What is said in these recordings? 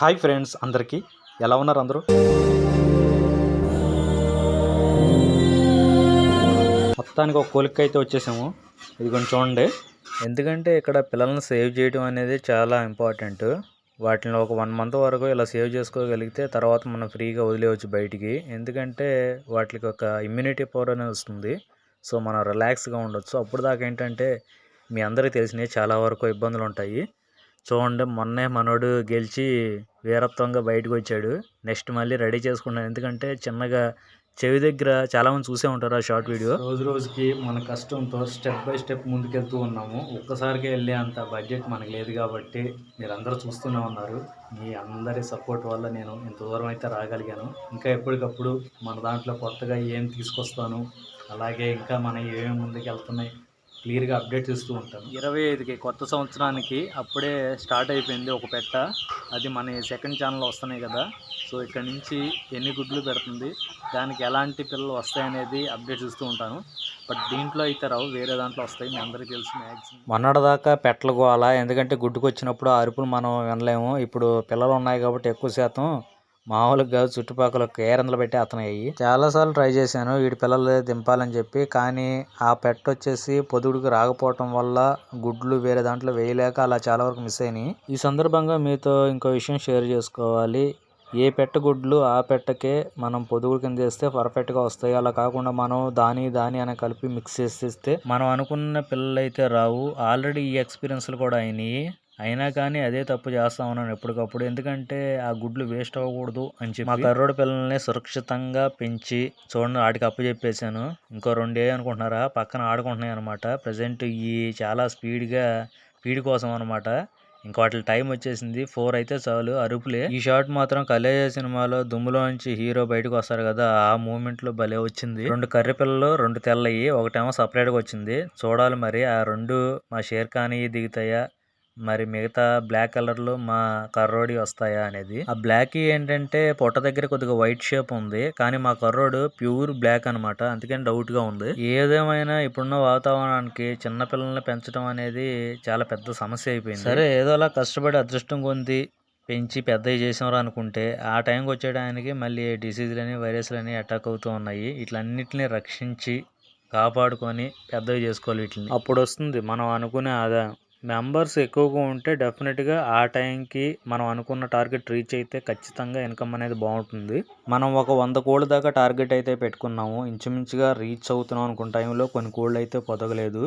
Hi friends అందరికీ. ఎలా ఉన్నారు అందరూ? మొత్తానికి ఒక కోలిక అయితే వచ్చేసాము. ఇది కొంచెం చూడండి. ఎందుకంటే ఇక్కడ పిల్లల్ని సేవ్ చేయడం అనేది చాలా ఇంపార్టెంట్. వాటిని ఒక వన్ మంత్ వరకు ఇలా సేవ్ చేసుకోగలిగితే తర్వాత మనం ఫ్రీగా వదిలేయచ్చు బయటికి. ఎందుకంటే వాటికి ఒక ఇమ్యూనిటీ పవర్ అనేది వస్తుంది. సో మనం రిలాక్స్గా ఉండొచ్చు. అప్పుడు దాకా ఏంటంటే మీ అందరికీ తెలిసినవి చాలా వరకు ఇబ్బందులు ఉంటాయి. చూడండి మొన్నే మనోడు గెలిచి వీరత్వంగా బయటకు వచ్చాడు. నెక్స్ట్ మళ్ళీ రెడీ చేసుకున్నాను ఎందుకంటే చిన్నగా చెవి దగ్గర చాలా మంది చూసే ఉంటారు ఆ షార్ట్ వీడియో. రోజు రోజుకి మన కష్టంతో స్టెప్ బై స్టెప్ ముందుకెళ్తూ ఉన్నాము. ఒక్కసారికి వెళ్ళే అంత బడ్జెట్ మనకు లేదు కాబట్టి మీరు అందరూ చూస్తూనే ఉన్నారు. మీ అందరి సపోర్ట్ వల్ల నేను ఇంత దూరం అయితే రాగలిగాను. ఇంకా ఎప్పటికప్పుడు మన దాంట్లో కొత్తగా ఏం తీసుకొస్తాను అలాగే ఇంకా మన ఏమేమి ముందుకు వెళ్తున్నాయి క్లియర్గా అప్డేట్స్ ఇస్తూ ఉంటాను. ఇరవై ఐదుకి కొత్త సంవత్సరానికి అప్పుడే స్టార్ట్ అయిపోయింది ఒక పెట్ట. అది మన సెకండ్ ఛానల్ వస్తున్నాయి కదా. సో ఇక్కడ నుంచి ఎన్ని గుడ్లు పెడుతుంది దానికి ఎలాంటి పిల్లలు వస్తాయనేది అప్డేట్స్ ఇస్తూ ఉంటాను. బట్ దీంట్లో అయితే రావు వేరే దాంట్లో వస్తాయి మీ అందరికీ తెలుసు మ్యాక్సిమం. మొన్నటిదాకా పెట్టలు గోవాలా ఎందుకంటే గుడ్డుకు వచ్చినప్పుడు ఆ అరుపులు మనం వినలేము. ఇప్పుడు పిల్లలు ఉన్నాయి కాబట్టి ఎక్కువ శాతం మామూలుగా కాదు చుట్టుపక్కల కేరందలు పెట్టి అతనయ్యి. చాలాసార్లు ట్రై చేశాను వీడి పిల్లలు దింపాలని చెప్పి. కానీ ఆ పెట్ట వచ్చేసి పొదుగుడికి రాకపోవటం వల్ల గుడ్లు వేరే దాంట్లో వేయలేక అలా చాలా వరకు మిస్ అయినాయి. ఈ సందర్భంగా మీతో ఇంకో విషయం షేర్ చేసుకోవాలి. ఏ పెట్ట గుడ్లు ఆ పెట్టకే మనం పొదుగుడు కింద వేస్తే పర్ఫెక్ట్గా వస్తాయి. అలా కాకుండా మనం దాని దాని అని కలిపి మిక్స్ చేసేస్తే మనం అనుకున్న పిల్లలు అయితే రావు. ఆల్రెడీ ఈ ఎక్స్పీరియన్స్లు కూడా అయినాయి. అయినా కానీ అదే తప్పు చేస్తా ఉన్నాను ఎప్పటికప్పుడు. ఎందుకంటే ఆ గుడ్లు వేస్ట్ అవ్వకూడదు అని చెప్పి మా కర్రోడు పిల్లల్ని సురక్షితంగా పెంచి చూడండి ఆడికి అప్పు చెప్పేశాను. ఇంకో రెండే అనుకుంటున్నారా? పక్కన ఆడుకుంటున్నాయి అనమాట ప్రజెంట్ ఈ చాలా స్పీడ్గా స్పీడ్ కోసం అనమాట ఇంకా వాటి టైం వచ్చేసింది. ఫోర్ అయితే చాలు అరుపులే. ఈ షాట్ మాత్రం కలేజ సినిమాలో దుమ్ములో నుంచి హీరో బయటకు వస్తారు కదా ఆ మూమెంట్లో భలే వచ్చింది. రెండు కర్రె పిల్లలు రెండు తెల్లయి ఒకటేమో సపరేట్గా వచ్చింది. చూడాలి మరి ఆ రెండు మా షేర్ ఖానీ దిగుతాయా? మరి మిగతా బ్లాక్ కలర్లో మా కర్రోడి వస్తాయా అనేది. ఆ బ్లాక్ ఏంటంటే పొట్ట దగ్గర కొద్దిగా వైట్ షేప్ ఉంది. కానీ మా కర్రోడు ప్యూర్ బ్లాక్ అనమాట అందుకని డౌట్గా ఉంది. ఏదేమైనా ఇప్పుడున్న వాతావరణానికి చిన్న పిల్లల్ని పెంచడం అనేది చాలా పెద్ద సమస్య అయిపోయింది. సరే ఏదోలా కష్టపడి అదృష్టం పొంది పెంచి పెద్దవి చేసినారు అనుకుంటే ఆ టైంకి వచ్చేయడానికి మళ్ళీ డిసీజులని వైరస్లని అటాక్ అవుతూ ఉన్నాయి. వీటిలన్నిటిని రక్షించి కాపాడుకొని పెద్దవి చేసుకోవాలి వీటిని. అప్పుడు వస్తుంది. మనం అనుకునే ఆదాయం మెంబర్స్ ఎక్కువగా ఉంటే డెఫినెట్గా ఆ టైంకి మనం అనుకున్న టార్గెట్ రీచ్ అయితే ఖచ్చితంగా ఇన్కమ్ అనేది బాగుంటుంది. మనం ఒక వంద కోళ్ళ దాకా టార్గెట్ అయితే పెట్టుకున్నాము. ఇంచుమించుగా రీచ్ అవుతున్నాం అనుకున్న టైంలో కొన్ని కోళ్ళు అయితే పొదగలేదు.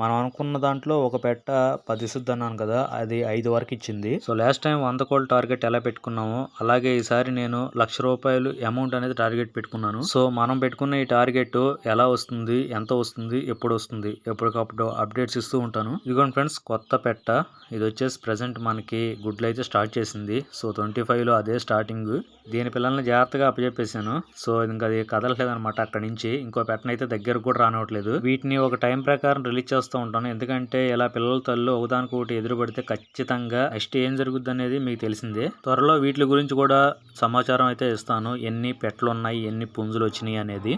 మనం అనుకున్న దాంట్లో ఒక పెట్ట పది సుద్ది అన్నాను కదా అది ఐదు వరకు ఇచ్చింది. సో లాస్ట్ టైం వంద కోళ్ళ టార్గెట్ ఎలా పెట్టుకున్నామో అలాగే ఈసారి నేను లక్ష రూపాయలు అమౌంట్ అనేది టార్గెట్ పెట్టుకున్నాను. సో మనం పెట్టుకున్న ఈ టార్గెట్ ఎలా వస్తుంది ఎంత వస్తుంది ఎప్పుడు వస్తుంది ఎప్పటికప్పుడు అప్డేట్స్ ఇస్తూ ఉంటాను. ఇదిగోండి ఫ్రెండ్స్ కొత్త పెట్ట. ఇది వచ్చేసి ప్రజెంట్ మనకి గుడ్లు అయితే స్టార్ట్ చేసింది. సో ట్వంటీ ఫైవ్లో అదే స్టార్టింగ్ దీని పిల్లల్ని జాగ్రత్తగా అప్పచెప్పేసాను సో ఇంకా అది కదలట్లేదు అనమాట అక్కడ నుంచి. ఇంకో పెట్టనైతే దగ్గరకు కూడా రానివ్వట్లేదు. వీటిని ఒక టైం ప్రకారం రిలీజ్ చేస్తూ ఉంటాను. ఎందుకంటే ఇలా పిల్లల తల్లు ఒకదానికి ఒకటి ఖచ్చితంగా నెక్స్ట్ ఏం జరుగుద్ది అనేది మీకు తెలిసిందే. త్వరలో వీటి గురించి కూడా సమాచారం అయితే ఇస్తాను. ఎన్ని పెట్టలు ఉన్నాయి ఎన్ని పుంజులు వచ్చినాయి అనేది.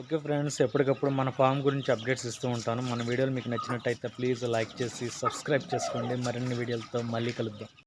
ఓకే ఫ్రెండ్స్ ఎప్పటికప్పుడు మన ఫామ్ గురించి అప్డేట్స్ ఇస్తూ ఉంటాను. మన వీడియోలు మీకు నచ్చినట్టయితే ప్లీజ్ లైక్ చేసి సబ్స్క్రైబ్ చేసుకోండి. మరిన్ని వీడియోలతో మళ్ళీ కలుద్దాం.